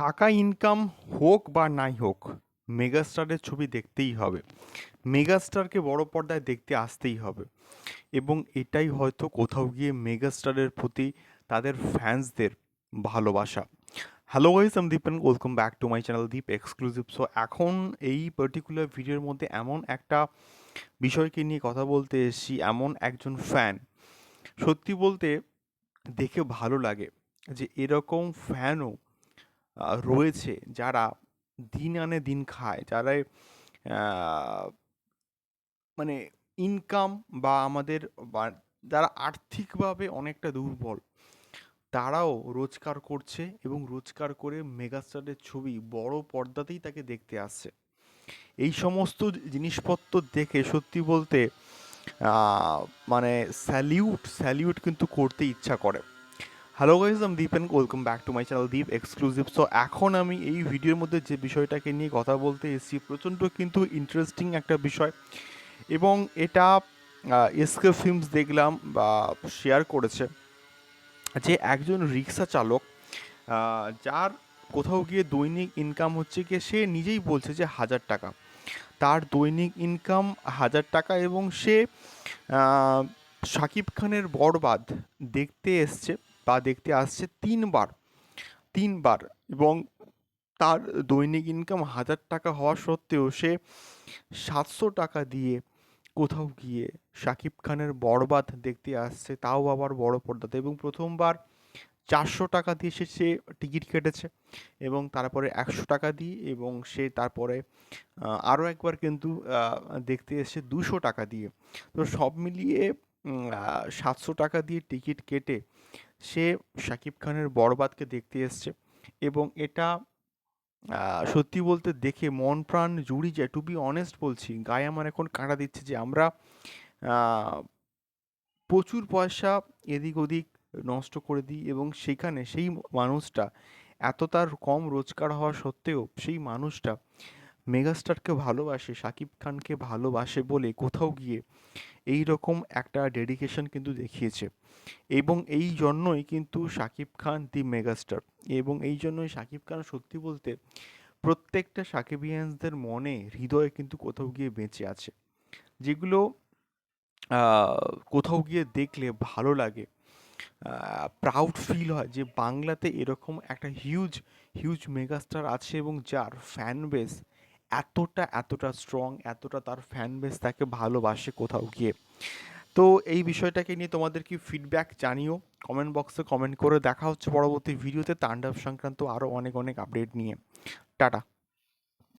টাকা ইনকাম হোক বা নাই হোক, মেগাস্টারের ছবি দেখতেই হবে। মেগাস্টারকে বড় পর্দায় দেখতে আসতেই হবে। এবং এটাই হয়তো কোথাও গিয়ে মেগাস্টারের প্রতি তাদের ফ্যান্সদের ভালোবাসা। হ্যালো গাইস আমি Dipen welcome back to my channel Deep exclusive so এখন এই পার্টিকুলার ভিডিওর মধ্যে এমন একটা বিষয়কে নিয়ে কথা বলতে এসেছি, এমন একজন ফ্যান সত্যি বলতে দেখে ভালো লাগে যে এরকম ফ্যানও রয়েছে, যারা দিন আনে দিন খায় যারা মানে ইনকাম বা আমাদের যারা আর্থিকভাবে অনেকটা দুর্বল, তারাও রোজগার করছে এবং রোজগার করে মেগাস্টারের ছবি বড় পর্দাতেই তাকে দেখতে আসছে। এই সমস্ত জিনিসপত্র দেখে সত্যি বলতে মানে স্যালিউট স্যালিউট কিন্তু করতে ইচ্ছা করে। Hello guys I'm Deep and welcome back to my channel Deep exclusive so এখন আমি এই ভিডিওর মধ্যে যে বিষয়টাকে নিয়ে কথা বলতে এসেছি, প্রচণ্ড কিন্তু ইন্টারেস্টিং একটা বিষয় এবং এটা এসকে ফিল্মস দেখলাম বা শেয়ার করেছে যে একজন রিক্সা চালক যার কোথাও গিয়ে দৈনিক ইনকাম হচ্ছে গিয়ে সে নিজেই বলছে যে হাজার টাকা। তার দৈনিক ইনকাম হাজার টাকা এবং সে শাকিব খানের বরবাদ দেখতে এসছে। বা দেখতে আসছে তিনবার তিনবার এবং তার দৈনিক ইনকাম হাজার টাকা হওয়া সত্ত্বেও সে সাতশো টাকা দিয়ে কোথাও গিয়ে শাকিব খানের বরবাদ দেখতে আসছে, তাও আবার বড় পর্দাতে এবং প্রথমবার চারশো টাকা দিয়ে সে সে টিকিট কেটেছে এবং তারপরে একশো টাকা দিয়ে এবং সে তারপরে আরও একবার কিন্তু দেখতে এসেছে দুশো টাকা দিয়ে। তো সব মিলিয়ে সাতশো টাকা দিয়ে টিকিট কেটে সে শাকিব খানের বরবাদকে দেখতে এসছে এবং এটা সত্যি বলতে দেখে মন প্রাণ জুড়ি যায়। টু বি অনেস্ট বলছি, গায়ে আমার এখন কাঁটা দিচ্ছে যে আমরা প্রচুর পয়সা এদিক ওদিক নষ্ট করে দিই এবং সেখানে সেই মানুষটা এত তার কম রোজগার হওয়া সত্ত্বেও সেই মানুষটা মেগাস্টারকে ভালোবাসে শাকিব খানকে ভালোবাসে বলে কোথাও গিয়ে এই রকম একটা ডেডিকেশন কিন্তু দেখিয়েছে। এবং এই জন্যই কিন্তু শাকিব খান দি মেগাস্টার এবং এই জন্যই শাকিব খান সত্যি বলতে প্রত্যেকটা সাকিবিয়ানসদের মনে, হৃদয়ে কিন্তু কোথাও গিয়ে বেঁচে আছে। যেগুলো কোথাও গিয়ে দেখলে ভালো লাগে প্রাউড ফিল হয় যে বাংলাতে এরকম একটা হিউজ হিউজ মেগাস্টার আছে এবং যার ফ্যান বেস এতটা এতটা স্ট্রং এতটা তার ফ্যান বেস তাকে ভালোবাসে কোথাও গিয়ে। তো এই বিষয়টাকে নিয়ে তোমাদের কি ফিডব্যাক জানিও? কমেন্ট বক্সে কমেন্ট করে দেখা হচ্ছে পরবর্তী ভিডিওতে তাণ্ডব সংক্রান্ত আরও অনেক অনেক আপডেট নিয়ে। টাটা।